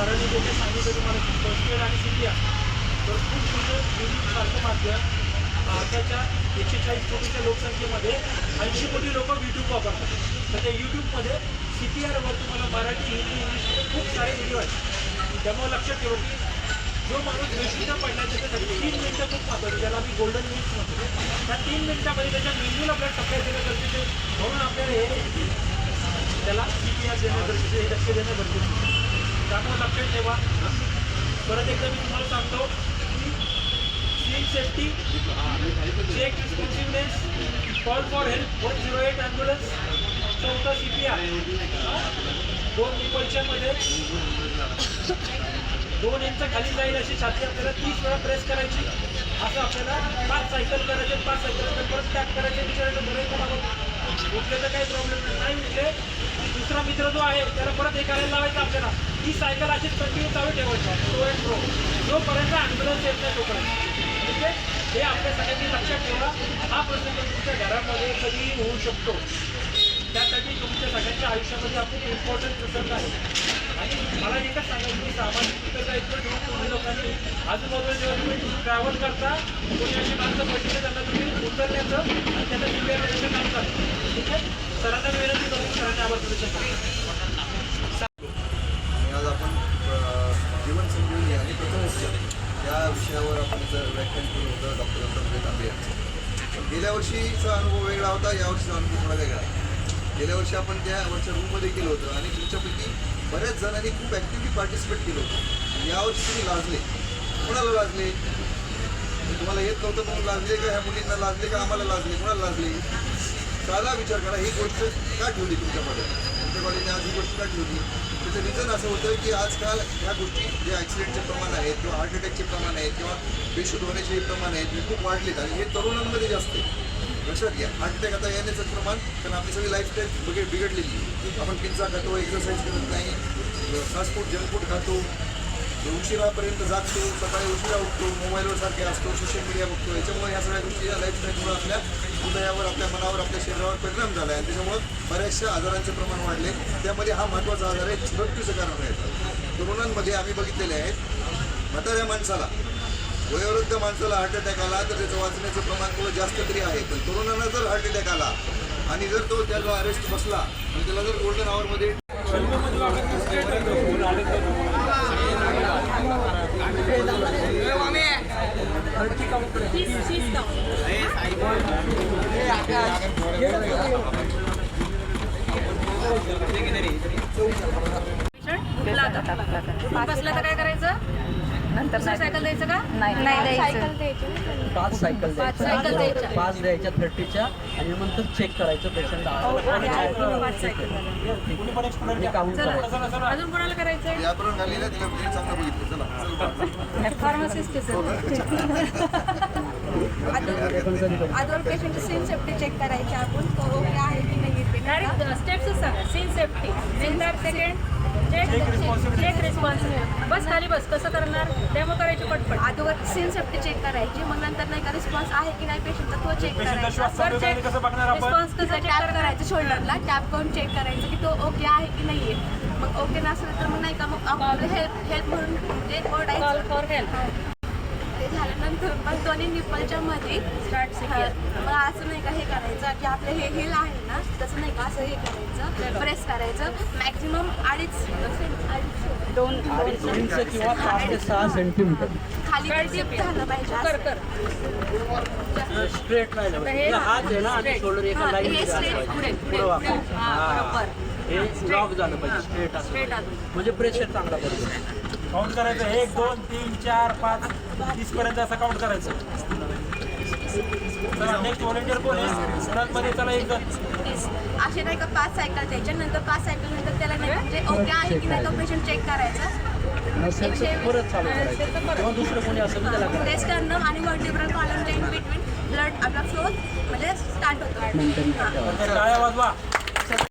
सरांनी जे काही सांगितलं तुम्हाला की फर्स्ट आणि सी तर खूप सुंदर युनिक सारखं माध्यम. भारताच्या एकशे चाळीस कोटीच्या लोकसंख्येमध्ये ऐंशी कोटी लोक यूट्यूब वापरतात. तर त्या यूट्यूबमध्ये सी पी आरवर तुम्हाला मराठी हिंदी इंग्लिशमध्ये खूप सारे व्हिडिओ आहेत. त्यामुळे लक्षात ठेवा की जो माणूस बेशुद्ध पडला त्याच्यासाठी तीन मिनटं खूप महत्त्वाची ज्याला आम्ही गोल्डन मिनिट्स म्हणतो. त्या तीन मिनिटामध्ये त्याच्या मेंदूला आपल्याला सप्लाय देणं गरजेचं म्हणून आपल्याला हे त्याला सी पी आर देणं गरजेचं हे लक्ष देणं गरजेचं आहे. लक्षात ठेवा. परत एकदा मी तुम्हाला सांगतो. Seat safety check responsiveness call for help one zero eight ambulance चौथा सी पी आर दोन निपलच्यामध्ये दोन इंच खाली जाईल अशी छाती आपल्याला तीस वेळा प्रेस करायची. असं आपल्याला पाच सायकल करायचे पाच सायकल परत टॅप करायचे विचारायचं बरं आहे का उठले तर काही प्रॉब्लेम नाही. नाही उठले दुसरा मित्र जो आहे त्याला परत हे लावायचा आपल्याला. ही सायकल अशीच कंटिन्यू चालू ठेवायची प्रो अँड प्रो जोपर्यंत ॲम्ब्युलन्स येत नाही तोपर्यंत. ठीक आहे? हे आपल्या सगळ्यांनी लक्षात ठेवा. हा प्रसंग तुमच्या घरामध्ये कधीही होऊ शकतो. त्यासाठी तुमच्या सगळ्यांच्या आयुष्यामध्ये हा खूप इम्पॉर्टंट प्रसंग आहे. आणि मला एकच सांगायचं की सामाजिक उत्तरदायित्व ठेवून तुम्ही लोकांनी आजूबाजूला जेव्हा तुम्ही ट्रॅव्हल करता कोणी अशी माणसं पडलेली त्यांना तुम्ही उतरण्याचं आणि त्यांना शिकायला देण्याचं काम करता ठीक आहे सरांना विनंती करून की सरांनी आवाज करू शकता आज आपण जीवन संजीवनी आणि प्रथमोपचार या विषयावर आपण इथं व्याख्यान केलं होतं डॉक्टर दत्तात्रय तांबे यांचं. गेल्या वर्षीचा अनुभव वेगळा होता यावर्षीचा अनुभव थोडा वेगळा. गेल्या वर्षी आपण त्या वरच्या रूममध्ये केलं होतं आणि तुमच्यापैकी बऱ्याच जणांनी खूप ॲक्टिव्हली पार्टिसिपेट केलं होतं. यावर्षी तुम्ही लाजले. कोणाला लाजले? तुम्हाला येत नव्हतं म्हणून लाजले का? ह्या मुलींना लाजले का? आम्हाला लाजले? कोणाला लाजले? साधा विचार करा ही गोष्ट का ठेवली तुमच्याकडे तुमच्या कॉलेजने आज ही गोष्ट का ठेवली? त्याचं रिझन असं होतं की आजकाल ह्या गोष्टी जे ॲक्सिडेंटचे प्रमाण आहेत किंवा हार्ट अटॅकचे प्रमाण आहेत किंवा बेशुद्ध होण्याचे प्रमाण आहेत हे खूप वाढलेत. आणि हे तरुणांमध्ये जास्त आहे. लक्षात घ्या. आणि त्या आता येण्याचं प्रमाण कारण आपली सगळी लाईफस्टाईल बघे बिघडलेली आपण पिझ्झा खातो एक्सरसाइज करत नाही. फास्ट फूड जंक फूड खातो उशिरापर्यंत जागतो सकाळी उशिरा उठतो मोबाईलवर सारखे असतो सोशल मीडिया बघतो. याच्यामुळे ह्या सगळ्या गोष्टी या लाईफस्टाईलमुळे आपल्या हृदयावर आपल्या मनावर आपल्या शरीरावर परिणाम झाला आहे. त्याच्यामुळं बऱ्याचशा आजारांचे प्रमाण वाढले. त्यामध्ये हा महत्त्वाचा आजार आहे मृत्यूचं कारण आहे. तरुणांमध्ये आम्ही बघितलेले आहेत म्हाताऱ्या माणसाला वयोवृद्ध माणसाला हार्ट अटॅक आला तर त्याचं वाचण्याचं प्रमाण थोडं जास्त तरी आहे. पण तरुणांना जर हार्ट अटॅक आला आणि जर तो त्याला अरेस्ट बसला आणि त्याला जर गोल्डन आवरमध्ये बसलं तर काय करायचं? नंतर दुसरं सायकल द्यायचं का? नाही नाही द्यायचं. पाच सायकल द्यायच्या. सायकल द्यायच्या. पाच द्यायच्या थर्टीच्या आणि नंतर चेक करायचं पेशंट पाच सायकल काउंट करायचं चला अजून कोणाला चल. फार्मासिस्ट आदर पेशंटची सेम सेफ्टी चेक करायची आपण. तो ओके आहे की नाही स्टेप्सच सांगा. Scene safety second check check responsible बस खाली बस कसं करणार? डेमो करायची पटपट. अगोदर सीन सेफ्टी चेक करायची मग नंतर नाही का रिस्पॉन्स आहे की नाही पेशंटचा तो चेक करायचा. सर चेक रिस्पॉन्स कसं चेक टॅप करायचं शोल्डरला टॅप करून चेक करायचं की तो ओके आहे की नाही आहे मग ओके नसेल तर मग नाही का मग आपलं हेल्प हेल्प म्हणून म्हणजे हेल्प झाल्यानंतर मग दोन्ही निप्पलच्या मध्ये मग असं नाही का हे करायचं की आपलं हे हिल आहे ना तसं नाही का असं हे करायचं प्रेस करायचं. मॅक्झिमम अडीच दोन इंच किंवा पाच ते सहा सेंटीमीटर खाली टिप झालं पाहिजे कर असं. कर. स्ट्रेट हे पाहिजे हात आहे ना आणि. शोल्डर एका लाईन हे लॉक झालं पाहिजे. स्ट्रेट असं. म्हणजे प्रेशर चांगला पडतो. काउंट करायचं एक दोन तीन चार पाच. तीस पर्यंत असं काउंट करायचं. चला नेक्स्ट व्हॉलेंटियर कोण आहे? सरांमध्ये चला एक जण. असे नाही का पाच सायकल द्यायच्या नंतर पाच सायकल नंतर त्याला नाही का म्हणजे ओके आहे की नाही तो पेशंट चेक करायचा. नसेल तर परत चालू करायचं. किंवा दुसरं कोणी असेल तर त्याला करायचं टेस्ट करणं आणि वर्टिब्रल कॉलमच्या इन बिटवीन ब्लड आपला फ्लो म्हणजे स्टार्ट होतो. टाळ्या वाजवा.